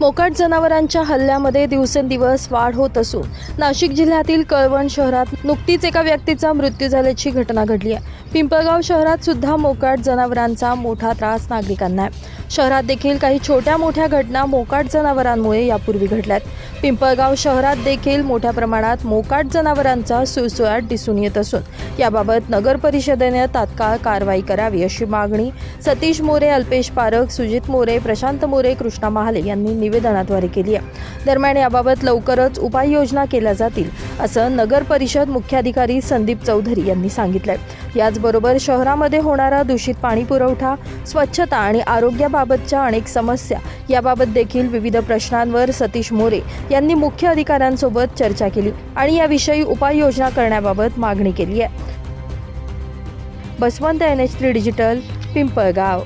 मोकाट जनावरांच्या हल्ल्यामध्ये दिवसेंदिवस वाढ होत असून नाशिक जिल्ह्यातील कळवण शहरात नुकतीच एका व्यक्तीचा मृत्यू झाल्याची घटना घडली आहे. पिंपळगाव शहरात सुद्धा मोकाट जनावरांचा मोठा त्रास नागरिकांना आहे. शहरात देखील काही छोट्या मोठ्या घटना मोकाट जनावरांमुळे यापूर्वी घडल्यात. पिंपळगाव शहरात देखील मोठ्या प्रमाणात मोकाट जनावरांचा सुळसुळाट दिसून येत असून याबाबत नगर परिषदेने तात्काळ कारवाई करावी अशी मागणी सतीश मोरे अल्पेश पारख सुजित मोरे प्रशांत मोरे कृष्णा महाले यांनी निवेदनाद्वारे केली आहे. दरम्यान याबाबत लवकरच उपाययोजना केल्या जातील असं नगर परिषद मुख्याधिकारी संदीप चौधरी यांनी सांगितलंय. याचबरोबर शहरामध्ये होणारा दूषित पाणी पुरवठा स्वच्छता आणि आरोग्याबाबतच्या अनेक समस्या याबाबत देखील विविध प्रश्नांवर सतीश मोरे यांनी मुख्य अधिकाऱ्यांसोबत चर्चा केली आणि याविषयी उपाययोजना करण्याबाबत मागणी केली आहे. Baswant N H three digital Pimpalgaon.